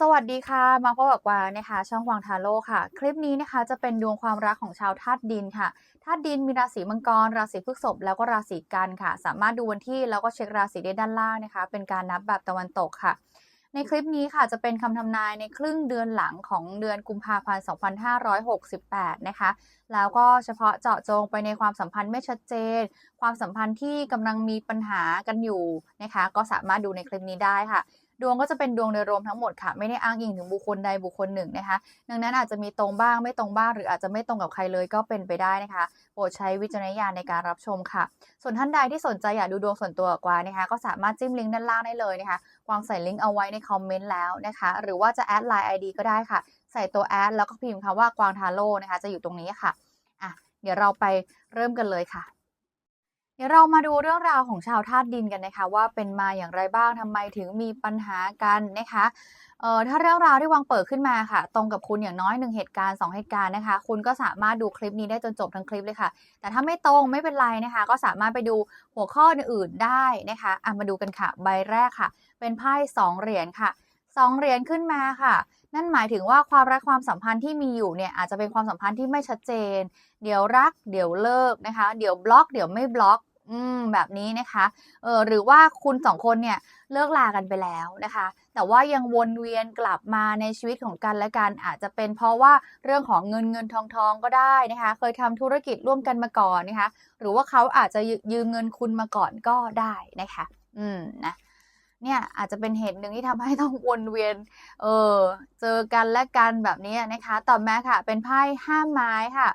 สวัสดีค่ะ มาพบกับกวางนะคะ ช่องกวางทาโร่ค่ะ คลิปนี้นะคะจะเป็นดวงความรักของชาวธาตุดินค่ะ ธาตุดินมีราศีมังกร ราศีพฤษภแล้วก็ราศีกันค่ะ สามารถดูวันที่แล้วก็เช็คราศีได้ด้านล่างนะคะ เป็นการนับแบบตะวันตกค่ะ ในคลิปนี้ค่ะจะเป็นคำทำนายในครึ่งเดือนหลังของเดือนกุมภาพันธ์ 2568 นะคะ แล้วก็เฉพาะเจาะจงไปในความสัมพันธ์ไม่ชัดเจน ความสัมพันธ์ที่กำลังมีปัญหากันอยู่นะคะ ก็สามารถดูในคลิปนี้ได้ค่ะ ดวงก็จะเป็นดวงโดยรวมทั้งหมดค่ะ ไม่ได้อ้างอิงถึงบุคคลใดบุคคลหนึ่งนะคะ ดังนั้นอาจจะมีตรงบ้างไม่ตรงบ้าง หรืออาจจะไม่ตรงกับใครเลยก็เป็นไปได้นะคะ โปรดใช้วิจารณญาณในการรับชมค่ะ ส่วนท่านใดที่สนใจอยากดูดวงส่วนตัวกับกวานะคะ ก็สามารถจิ้มลิงก์ด้านล่างได้เลยนะคะกวางใส่ลิงก์เอาไว้ในคอมเมนต์แล้วนะคะ หรือว่าจะแอดไลน์ ID ก็ได้ค่ะ ใส่ตัวแอดแล้วก็พิมพ์คำว่ากวางทาโร่นะคะ จะอยู่ตรงนี้ค่ะอะเดี๋ยวเราไปเริ่มกันเลยค่ะ เดี๋ยวเรามาดูเรื่องราวของชาวธาตุดินกันนะคะ ว่าเป็นมาอย่างไรบ้างทำไมถึงมีปัญหากันนะคะเอ่อถ้าเรื่องราวที่วางเปิดขึ้นมาค่ะ ตรงกับคุณอย่างน้อยหนึ่งเหตุการณ์สองเหตุการณ์นะคะ คุณก็สามารถดูคลิปนี้ได้จนจบทั้งคลิปเลยค่ะ แต่ถ้าไม่ตรงไม่เป็นไรนะคะ ก็สามารถไปดูหัวข้ออื่นๆได้นะคะอะมาดูกันค่ะ ใบแรกค่ะ เป็นไพ่สองเหรียญค่ะสองเหรียญขึ้นมาค่ะ นั่นหมายถึงว่าความรักความสัมพันธ์ที่มีอยู่เนี่ยอาจจะเป็นความสัมพันธ์ที่ไม่ชัดเจน เดี๋ยวรัก เดี๋ยวเลิกนะคะ เดี๋ยวบล็อก เดี๋ยวไม่บล็อก อืมแบบนี้นะคะเออหรือว่าคุณสองคนเนี่ยเลิกลากันไปแล้วนะคะ แต่ว่ายังวนเวียนกลับมาในชีวิตของกันและกันอาจจะเป็นเพราะว่าเรื่องของเงินเงินทองทองก็ได้นะคะ เคยทำธุรกิจร่วมกันมาก่อนนะคะ หรือว่าเขาอาจจะยืมเงินคุณมาก่อนก็ได้นะคะ อืมนะเนี่ยอาจจะเป็นเหตุหนึ่งที่ทำให้ต้องวนเวียน เออเจอกันและกันแบบนี้นะคะ ต่อมาค่ะ เป็นไพ่ห้าไม้ค่ะ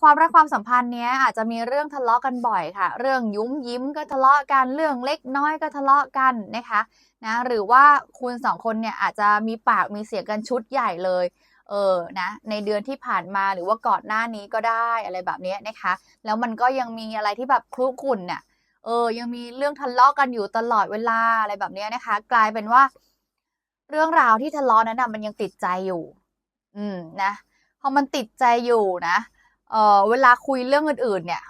ความรักความสัมพันธ์เนี้ยอาจจะมีเรื่องทะเลาะกันบ่อยค่ะ เรื่องยุ้มยิ้มก็ทะเลาะกันเรื่องเล็กน้อยก็ทะเลาะกันนะคะนะหรือว่าคุณสองคนเนี่ยอาจจะมีปากมีเสียงกันชุดใหญ่เลยเออนะในเดือนที่ผ่านมาหรือว่าก่อนหน้านี้ก็ได้อะไรแบบนี้นะคะ แล้วมันก็ยังมีอะไรที่แบบคลุกคุ่นเนี่ยเออยังมีเรื่องทะเลาะกันอยู่ตลอดเวลาอะไรแบบนี้นะคะ กลายเป็นว่า เรื่องราวที่ทะเลาะนั้นนะมันยังติดใจอยู่ อืมนะพอมันติดใจอยู่นะ เออเวลาคุยเรื่องอื่นๆ เนี่ย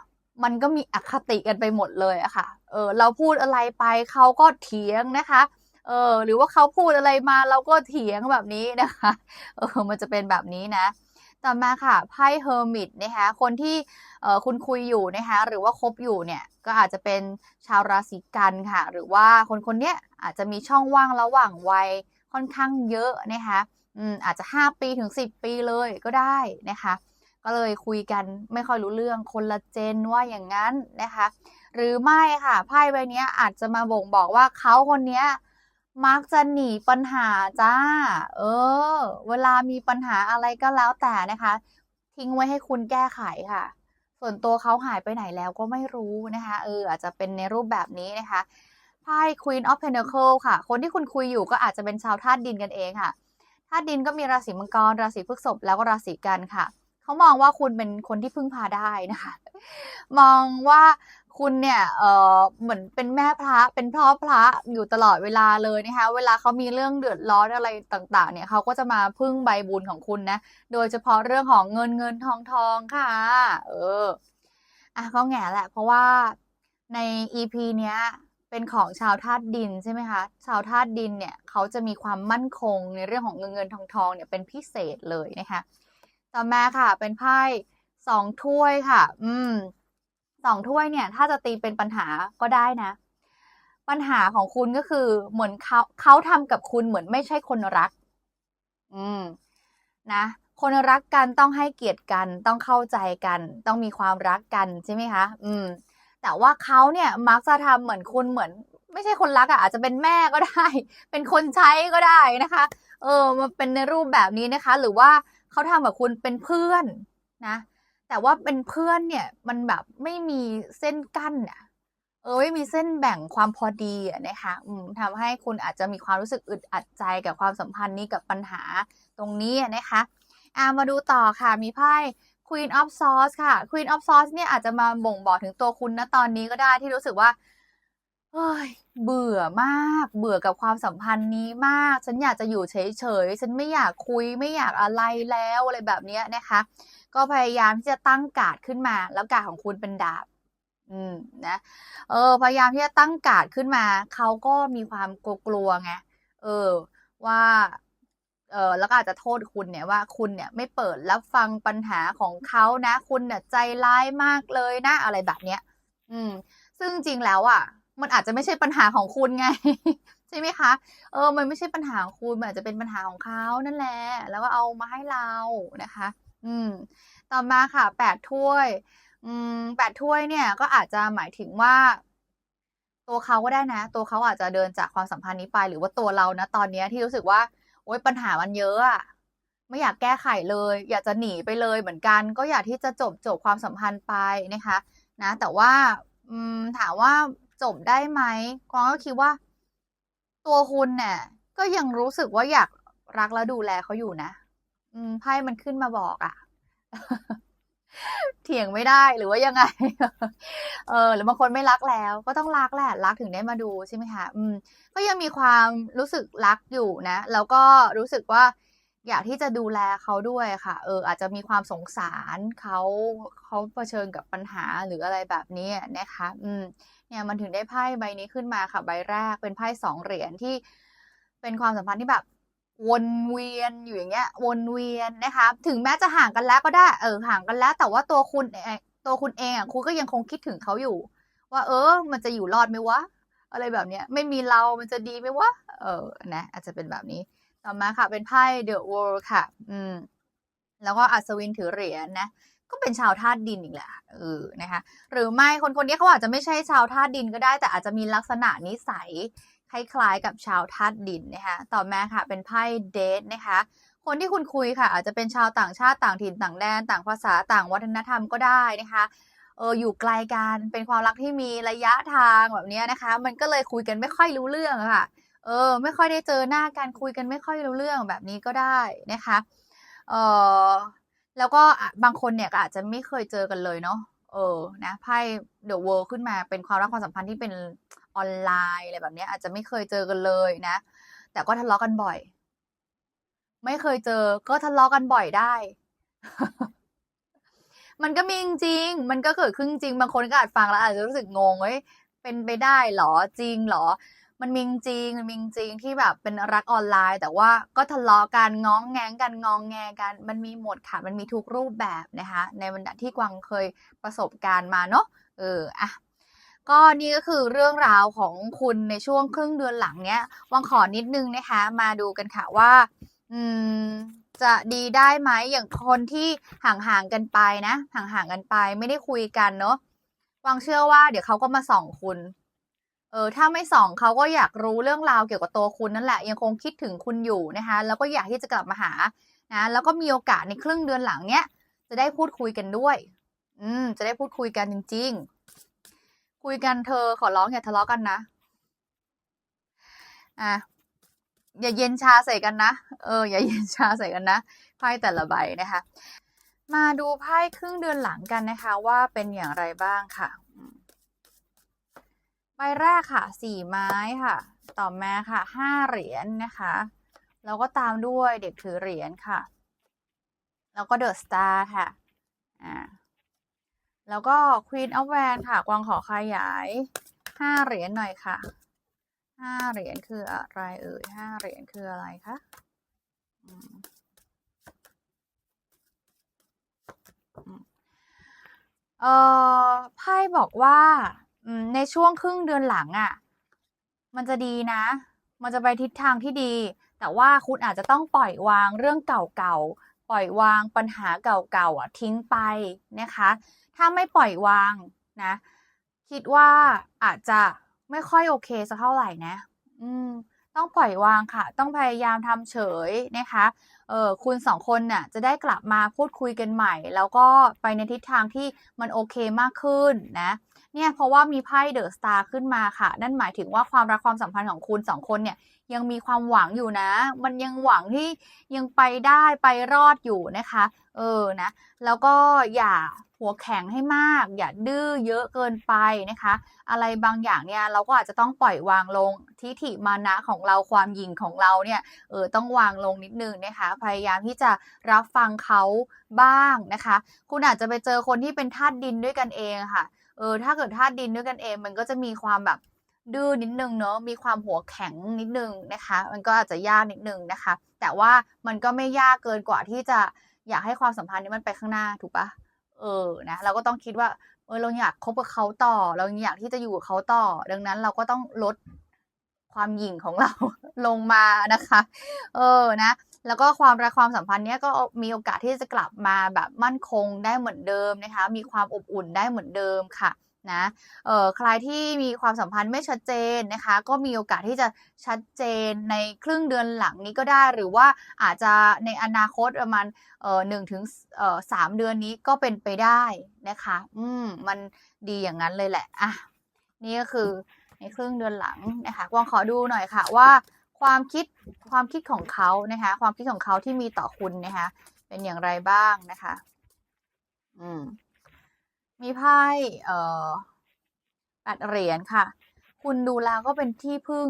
มันก็มีอคติกันไปหมดเลยอะค่ะ เออเราพูดอะไรไปเขาก็เถียงนะคะ เออหรือว่าเขาพูดอะไรมาเราก็เถียงแบบนี้นะคะ เออมันจะเป็นแบบนี้นะ ต่อมาค่ะไพ่เฮอร์มิตนะคะคนที่เออคุณคุยอยู่นะคะหรือว่าคบอยู่เนี่ยก็อาจจะเป็นชาวราศีกันค่ะ หรือว่าคนคนเนี้ยอาจจะมีช่องว่างระหว่างวัยค่อนข้างเยอะนะคะอืมอาจจะ 5 ปีถึง 10 ปีเลยก็ได้นะคะ ก็เลยคุยกันไม่ค่อยรู้เรื่องคนละเจนว่าอย่างนั้นนะคะ หรือไม่ค่ะไพ่ใบนี้อาจจะมาบ่งบอกว่าเขาคนนี้มักจะหนีปัญหาจ้า เออ เวลามีปัญหาอะไรก็แล้วแต่นะคะ ทิ้งไว้ให้คุณแก้ไขค่ะ ส่วนตัวเขาหายไปไหนแล้วก็ไม่รู้นะคะ เออ อาจจะเป็นในรูปแบบนี้นะคะไพ่ Queen of Pentacle ค่ะ คนที่คุณคุยอยู่ก็อาจจะเป็นชาวธาตุดินกันเองค่ะธาตุดินก็มีราศีมังกร ราศีพฤษภแล้วก็ราศีกันค่ะ เขามองว่าคุณเป็นคนที่พึ่งพาได้นะคะ มองว่าคุณเนี่ย เออเหมือนเป็นแม่พระ เป็นพ่อพระอยู่ตลอดเวลาเลยนะคะ เวลาเขามีเรื่องเดือดร้อนอะไรต่างๆ เนี่ยเขาก็จะมาพึ่งใบบุญของคุณนะ โดยเฉพาะเรื่องของเงินเงินทองทองค่ะ เออ อะก็แง่แหละ เพราะว่าใน EP เนี้ยเป็นของชาวธาตุดินใช่ไหมคะ ชาวธาตุดินเนี่ยเขาจะมีความมั่นคงในเรื่องของเงินเงินทองทองเนี่ยเป็นพิเศษเลยนะคะ ต่อมาค่ะ เป็นไพ่สองถ้วยค่ะ อืมสองถ้วยเนี่ย ถ้าจะตีเป็นปัญหาก็ได้นะ ปัญหาของคุณก็คือเหมือนเขาเขาทำกับคุณเหมือนไม่ใช่คนรัก อืม นะคนรักกันต้องให้เกียรติกันต้องเข้าใจกัน ต้องมีความรักกันใช่ไหมคะ อืม แต่ว่าเขาเนี่ยมักจะทำเหมือนคุณเหมือน ไม่ใช่คนรักอะ่ะอาจจะเป็นแม่ก็ได้ เป็นคนใช้ก็ได้นะคะ เออมาเป็นในรูปแบบนี้นะคะ หรือว่า เขาทำกับคุณเป็นเพื่อนนะ แต่ว่าเป็นเพื่อนเนี่ย มันแบบไม่มีเส้นกั้นอะเออไม่มีเส้นแบ่งความพอดีอะนะคะทำให้คุณอาจจะมีความรู้สึกอึดอัดใจกับความสัมพันธ์นี้กับปัญหาตรงนี้นะคะอ่ามาดูต่อค่ะมีไพ่ Queen of Swords ค่ะ Queen of Swords เนี่ยอาจจะมาบ่งบอกถึงตัวคุณณตอนนี้ก็ได้ที่รู้สึกว่า เฮ้ยเบื่อมากเบื่อกับความสัมพันธ์นี้มาก ฉันอยากจะอยู่เฉยๆ ฉันไม่อยากคุยไม่อยากอะไรแล้วอะไรแบบนี้นะคะ ก็พยายามที่จะตั้งการ์ดขึ้นมา แล้วการ์ดของคุณเป็นดาบ อืมนะเออ พยายามที่จะตั้งการ์ดขึ้นมา เขาก็มีความกลัวไงเออ ว่าเออแล้วก็อาจจะโทษคุณเนี่ยว่าคุณเนี่ยไม่เปิดรับฟังปัญหาของเขานะ คุณเนี่ยใจร้ายมากเลยนะ อะไรแบบเนี้ย อืม ซึ่งจริงแล้วอะ มันอาจจะไม่ใช่ปัญหาของคุณไง ใช่ไหมคะ เออ มันไม่ใช่ปัญหาของคุณ มันอาจจะเป็นปัญหาของเขานั่นแหละ แล้วก็เอามาให้เรานะคะ อืม ต่อมาค่ะแปดถ้วย อืมแปดถ้วยเนี่ยก็อาจจะหมายถึงว่า ตัวเขาก็ได้นะ ตัวเขาอาจจะเดินจากความสัมพันธ์นี้ไป หรือว่าตัวเรานะตอนนี้ที่รู้สึกว่า โอ๊ยปัญหามันเยอะอะไม่อยากแก้ไขเลย อยากจะหนีไปเลยเหมือนกัน ก็อยากที่จะจบจบความสัมพันธ์ไปนะคะ นะ แต่ว่าอืมถามว่า จบได้ไหมกวางก็คิดว่า ตัวคุณเนี่ยก็ยังรู้สึกว่าอยากรักและดูแลเขาอยู่นะ อืมไพ่มันขึ้นมาบอกอะเถียงไม่ได้หรือว่ายังไง เออ หรือบางคนไม่รักแล้ว ก็ต้องรักแหละ รักถึงได้มาดูใช่ไหมคะ อืม ก็ยังมีความรู้สึกรักอยู่นะ แล้วก็รู้สึกว่า อยากที่จะดูแลเขาด้วยค่ะ เออ อาจจะมีความสงสารเขาเขาเผชิญกับปัญหาหรืออะไรแบบนี้นะคะ อืม เนี่ยมันถึงได้ไพ่ใบนี้ขึ้นมาค่ะ ใบแรกเป็นไพ่สองเหรียญที่เป็นความสัมพันธ์ที่แบบวนเวียนอยู่อย่างเงี้ย วนเวียนนะคะ ถึงแม้จะห่างกันแล้วก็ได้ เออ ห่างกันแล้ว แต่ว่าตัวคุณเองตัวคุณเองอะคุณก็ยังคงคิดถึงเขาอยู่ ว่า เออ มันจะอยู่รอดไหมวะ อะไรแบบเนี้ย ไม่มีเรา มันจะดีไหมวะ เออ นะ อาจจะเป็นแบบนี้ ต่อมาค่ะ เป็นไพ่ The World ค่ะ อืม แล้วก็อัศวินถือเหรียญนะก็เป็นชาวธาตุดินอีกแหละเออนะคะ หรือไม่คนคนนี้เขาอาจจะไม่ใช่ชาวธาตุดินก็ได้ แต่อาจจะมีลักษณะนิสัยคล้าย ๆ กับชาวธาตุดินนะคะต่อมาค่ะ เป็นไพ่เดทนะคะ คนที่คุณคุยค่ะ อาจจะเป็นชาวต่างชาติต่างถิ่นต่างแดน ต่างภาษาต่างวัฒนธรรมก็ได้นะคะเอออยู่ไกลกันเป็นความรักที่มีระยะทางแบบนี้นะคะ มันก็เลยคุยกันไม่ค่อยรู้เรื่องค่ะ เออ ไม่ค่อยได้เจอหน้ากันคุยกันไม่ค่อยรู้เรื่องแบบนี้ก็ได้นะคะเออแล้วก็บางคนเนี่ยก็อาจจะไม่เคยเจอกันเลยเนาะเออนะไพ่ The World ขึ้นมาเป็นความรักความสัมพันธ์ที่เป็นออนไลน์อะไรแบบนี้อาจจะไม่เคยเจอกันเลยนะ แต่ก็ทะเลาะกันบ่อย ไม่เคยเจอก็ทะเลาะกันบ่อยได้ มันก็มีจริง มันก็เกิดขึ้นจริง บางคนก็อาจฟังแล้วอาจจะรู้สึกงงเฮ้ยเป็นไปได้หรอจริงหรอ มันมีจริงมันมีจริงที่แบบเป็นรักออนไลน์ แต่ว่าก็ทะเลาะกันง้องแงงกันงองแงกัน มันมีหมดค่ะ มันมีทุกรูปแบบนะคะ ในบรรดาที่กวางเคยประสบการณ์มาเนาะเอออะก็นี่ก็คือเรื่องราวของคุณในช่วงครึ่งเดือนหลังเนี้ยวังขอนิดนึงนะคะ มาดูกันค่ะว่า อืมจะดีได้ไหมอย่างคนที่ห่างๆกันไปนะ ห่างๆกันไปไม่ได้คุยกันเนาะวังเชื่อว่าเดี๋ยวเขาก็มาส่องคุณ เออถ้าไม่ส่องเขาก็อยากรู้เรื่องราวเกี่ยวกับตัวคุณนั่นแหละ ยังคงคิดถึงคุณอยู่นะคะ แล้วก็อยากที่จะกลับมาหานะแล้วก็มีโอกาสในครึ่งเดือนหลังเนี้ยจะได้พูดคุยกันด้วย อืม จะได้พูดคุยกันจริง ๆ คุยกันเธอขอร้องอย่าทะเลาะกันนะอะอย่าเย็นชาใส่กันนะ เออ อย่าเย็นชาใส่กันนะไพ่แต่ละใบนะคะ มาดูไพ่ครึ่งเดือนหลังกันนะคะ ว่าเป็นอย่างไรบ้างค่ะ ใบแรกค่ะสี่ไม้ค่ะ ต่อมาค่ะห้าเหรียญนนะคะแล้วก็ตามด้วยเด็กถือเหรียญค่ะ แล้วก็เดอะสตาร์ค่ะอ่าแล้วก็ควีนออฟแวนค่ะ กวางขอขยายห้าเหรียญหน่อยค่ะห้าเหรียญคืออะไรเอ่ยห้าเหรียญคืออะไรคะเออไพ่บอกว่า ในช่วงครึ่งเดือนหลังอะ่ะ มันจะดีนะ มันจะไปทิศทางที่ดี แต่ว่าคุณอาจจะต้องปล่อยวางเรื่องเก่าๆ ปล่อยวางปัญหาเก่าๆอะทิ้งไปนะคะ ถ้าไม่ปล่อยวางนะ คิดว่าอาจจะไม่ค่อยโอเคสักเท่าไหร่นะ อืม ต้องปล่อยวางค่ะ ต้องพยายามทำเฉยนะคะ เออคุณสองคนน่ะจะได้กลับมาพูดคุยกันใหม่ แล้วก็ไปในทิศทางที่มันโอเคมากขึ้นนะ เนี่ยเพราะว่ามีไพ่เดอะสตาร์ขึ้นมาค่ะ นั่นหมายถึงว่าความรักความสัมพันธ์ของคุณสองคนเนี่ยยังมีความหวังอยู่นะ มันยังหวังที่ยังไปได้ไปรอดอยู่นะคะ เออนะ แล้วก็อย่าหัวแข็งให้มาก อย่าดื้อเยอะเกินไปนะคะ อะไรบางอย่างเนี่ยเราก็อาจจะต้องปล่อยวางลงทิฐิมานะของเราความหยิ่งของเราเนี่ยเออต้องวางลงนิดนึงนะคะ พยายามที่จะรับฟังเขาบ้างนะคะ คุณอาจจะไปเจอคนที่เป็นธาตุดินด้วยกันเองค่ะ เออถ้าเกิดธาตุดินด้วยกันเอง มันก็จะมีความแบบดื้อนิดนึงเนอะมีความหัวแข็งนิดนึงนะคะ มันก็อาจจะยากนิดนึงนะคะ แต่ว่ามันก็ไม่ยากเกินกว่าที่จะอยากให้ความสัมพันธ์นี้มันไปข้างหน้าถูกปะเออนะเราก็ต้องคิดว่าเออเราอยากคบกับเขาต่อ เราอยากที่จะอยู่กับเขาต่อ ดังนั้นเราก็ต้องลดความหยิ่งของเราลงมานะคะ เออนะ แล้วก็ความรักความสัมพันธ์เนี้ยก็มีโอกาสที่จะกลับมาแบบมั่นคงได้เหมือนเดิมนะคะ มีความอบอุ่นได้เหมือนเดิมค่ะนะเอ่อใครที่มีความสัมพันธ์ไม่ชัดเจนนะคะ ก็มีโอกาสที่จะชัดเจนในครึ่งเดือนหลังนี้ก็ได้ หรือว่าอาจจะในอนาคตประมาณเอ่อหนึ่งถึงเอ่อสามเดือนนี้ก็เป็นไปได้นะคะ อืมมันดีอย่างนั้นเลยแหละอะนี่ก็คือในครึ่งเดือนหลังนะคะวางขอดูหน่อยค่ะว่า ความคิดความคิดของเขานะคะ ความคิดของเขาที่มีต่อคุณนะคะ เป็นอย่างไรบ้างนะคะ อืม มีไพ่เอ่อแปดเหรียญค่ะ คุณดูแลก็เป็นที่พึ่ง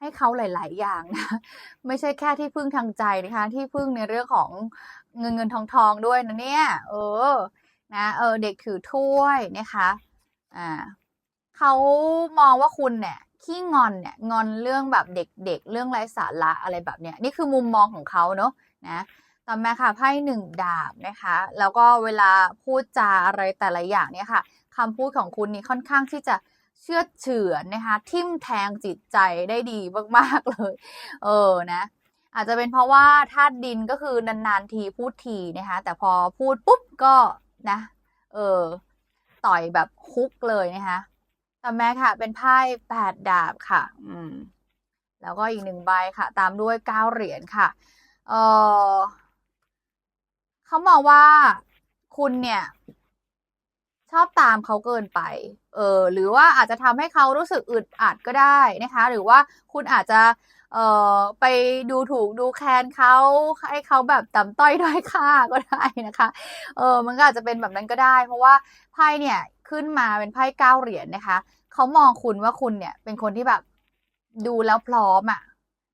ให้เขาหลาย ๆ อย่างนะ ไม่ใช่แค่ที่พึ่งทางใจนะคะ ที่พึ่งในเรื่องของเงินเงินทองทองด้วยนะเนี่ย เออ นะ เออ เด็กถือถ้วยนะคะ อ่าเขามองว่าคุณเนี่ย ขี้งอนเนี่ยงอนเรื่องแบบเด็กๆ เรื่องไร้สาระอะไรแบบเนี้ยนี่คือมุมมองของเขาเนาะนะต่อมาค่ะไพ่หนึ่งดาบนะคะ แล้วก็เวลาพูดจาอะไรแต่ละอย่างเนี่ยค่ะคำพูดของคุณนี่ค่อนข้างที่จะเชื่อเฉือนนะคะทิ่มแทงจิตใจได้ดีมากๆเลย เออนะ อาจจะเป็นเพราะว่าธาตุดินก็คือนานๆทีพูดทีนะคะแต่พอพูดปุ๊บก็นะ เออต่อยแบบคุกเลยนะคะ ต่อมาค่ะ เป็นไพ่แปดดาบค่ะ อืม แล้วก็อีกหนึ่งใบค่ะ ตามด้วยเก้าเหรียญค่ะ เออเขามองว่าคุณเนี่ย ชอบตามเขาเกินไป เออ หรือว่าอาจจะทำให้เขารู้สึกอึดอัดก็ได้นะคะ หรือว่าคุณอาจจะเอ่อไปดูถูกดูแคลนเขาให้เขาแบบต่ำต้อยด้อยค่าก็ได้นะคะ เออมันก็อาจจะเป็นแบบนั้นก็ได้ เพราะว่าไพ่เนี่ย ขึ้นมาเป็นไพ่เก้าเหรียญนะคะ เขามองคุณว่าคุณเนี่ย เป็นคนที่แบบดูแล้วพร้อมอะ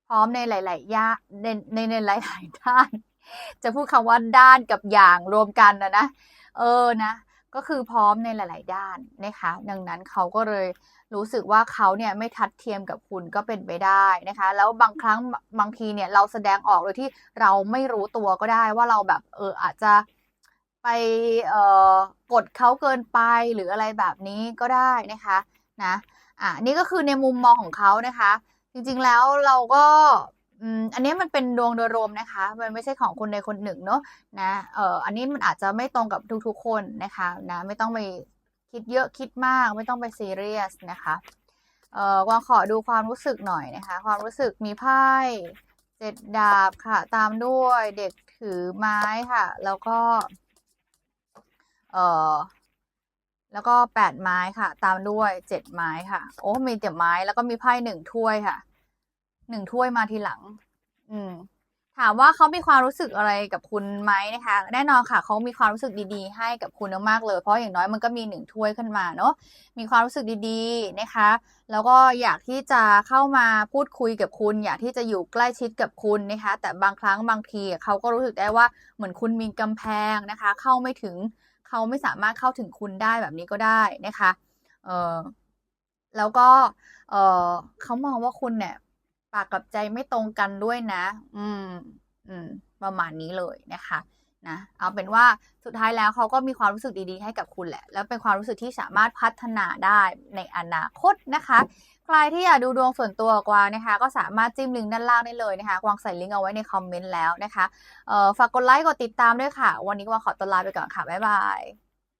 พร้อมในหลายๆย่าในในในหลายๆด้าน จะพูดคำว่าด้านกับอย่างรวมกันนะนะ เออนะ ก็คือพร้อมในหลาย ๆ ด้านนะคะ ดังนั้นเขาก็เลยรู้สึกว่าเขาเนี่ยไม่ทัดเทียมกับคุณก็เป็นไปได้นะคะ แล้วบางครั้งบางทีเนี่ยเราแสดงออกโดยที่เราไม่รู้ตัวก็ได้ว่าเราแบบเอออาจจะ ไปเอ่อกดเขาเกินไปหรืออะไรแบบนี้ก็ได้นะคะนะอะนี่ก็คือในมุมมองของเขานะคะ จริงๆแล้วเราก็อันนี้มันเป็นดวงโดยรวมนะคะ มันไม่ใช่ของคนใดคนหนึ่งเนาะนะเอ่ออันนี้มันอาจจะไม่ตรงกับทุกๆคนนะคะนะไม่ต้องไปคิดเยอะคิดมาก ไม่ต้องไปซีเรียสนะคะเอ่อวางขอดูความรู้สึกหน่อยนะคะ ความรู้สึกมีไพ่เจ็ดดาบค่ะ ตามด้วยเด็กถือไม้ค่ะ แล้วก็ เอ่อแล้วก็แปดไม้ค่ะ ตามด้วยเจ็ดไม้ค่ะ โอ้ มีแต่ไม้แล้วก็มีไพ่หนึ่งถ้วยค่ะหนึ่งถ้วยมาทีหลัง อืม ถามว่าเขามีความรู้สึกอะไรกับคุณไหมนะคะ แน่นอนค่ะเขามีความรู้สึกดีๆ ให้กับคุณมากๆเลย เพราะอย่างน้อยมันก็มีหนึ่งถ้วยขึ้นมาเนาะมีความรู้สึกดีๆนะคะ แล้วก็อยากที่จะเข้ามาพูดคุยกับคุณ อยากที่จะอยู่ใกล้ชิดกับคุณนะคะ แต่บางครั้งบางทีเขาก็รู้สึกได้ว่าเหมือนคุณมีกำแพงนะคะ เข้าไม่ถึง เขาไม่สามารถเข้าถึงคุณได้แบบนี้ก็ได้นะคะเออแล้วก็เออเขามองว่าคุณเนี่ย ปากกับใจไม่ตรงกันด้วยนะ อืม อืม ประมาณนี้เลยนะคะนะเอาเป็นว่าสุดท้ายแล้วเขาก็มีความรู้สึกดีๆ ให้กับคุณแหละ แล้วเป็นความรู้สึกที่สามารถพัฒนาได้ในอนาคตนะคะ ใครที่อยากดูดวงส่วนตัวกวางนะคะ ก็สามารถจิ้มลิงก์ด้านล่างได้เลยนะคะกวางใส่ลิงก์เอาไว้ในคอมเมนต์แล้วนะคะฝากกดไลค์กดติดตามด้วยค่ะ วันนี้กวางขอตัวลาไปก่อนค่ะบ๊ายบาย